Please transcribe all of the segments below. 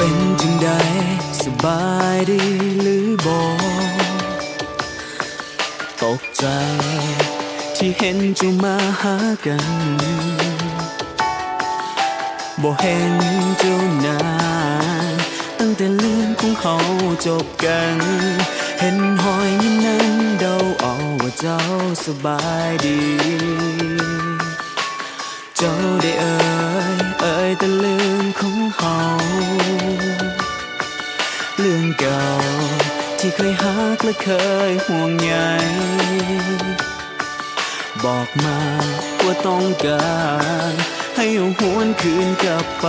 ป็นจึงใดสบายดีหรือบอกตกใจ ที่เห็นเจ้ามาหากันบ่เห็นเจ้านานตั้งแต่เรื่องของเขาจบกัน เห็นหอยยิ้มนั้นเดาเอาว่าเจ้าสบายดี เจ้าได้เอ่ยเอ่ยแต่เรื่องของ เฮาเรื่องเก่าที่เคยหักและเคยห่วงใยบอกมาว่าต้องการให้หวนคืนกลับไป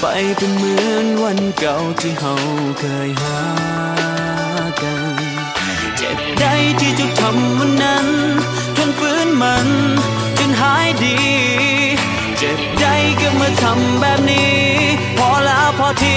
ไปเป็นเหมือนวันเก่าที่เฮาเคยหากัน เจ็บได้ที่จ้าทำวันนั้นำแบบนี้ พอแล้วพอที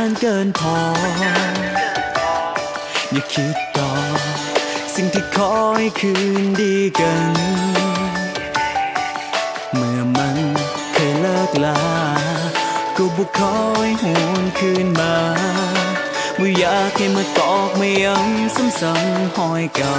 านเกินพอ อย่าคิดต่อ สิ่งที่คอยคืนดีกัน เมื่อมันเคยเลิกลา ก็บุคอยหวนคืนมาไม่อยากให้มาตอกไม่ย้ำซ้ำๆหอยเก่า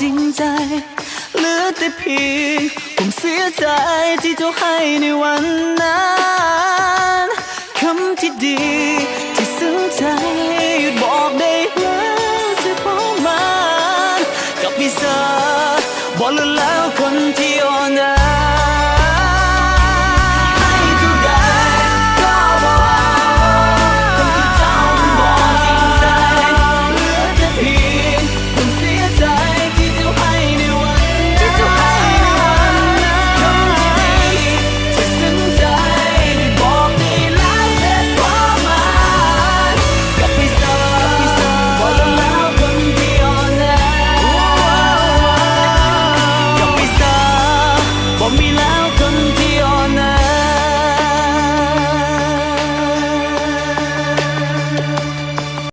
จริงใจ เหลือแต่เพียงผมเสียใจที่เธอให้ในวันนั้นคำที่ดีที่ซึ้งใจหยุดบอกได้แล้วจะพอมานกับมิซาบอลลูน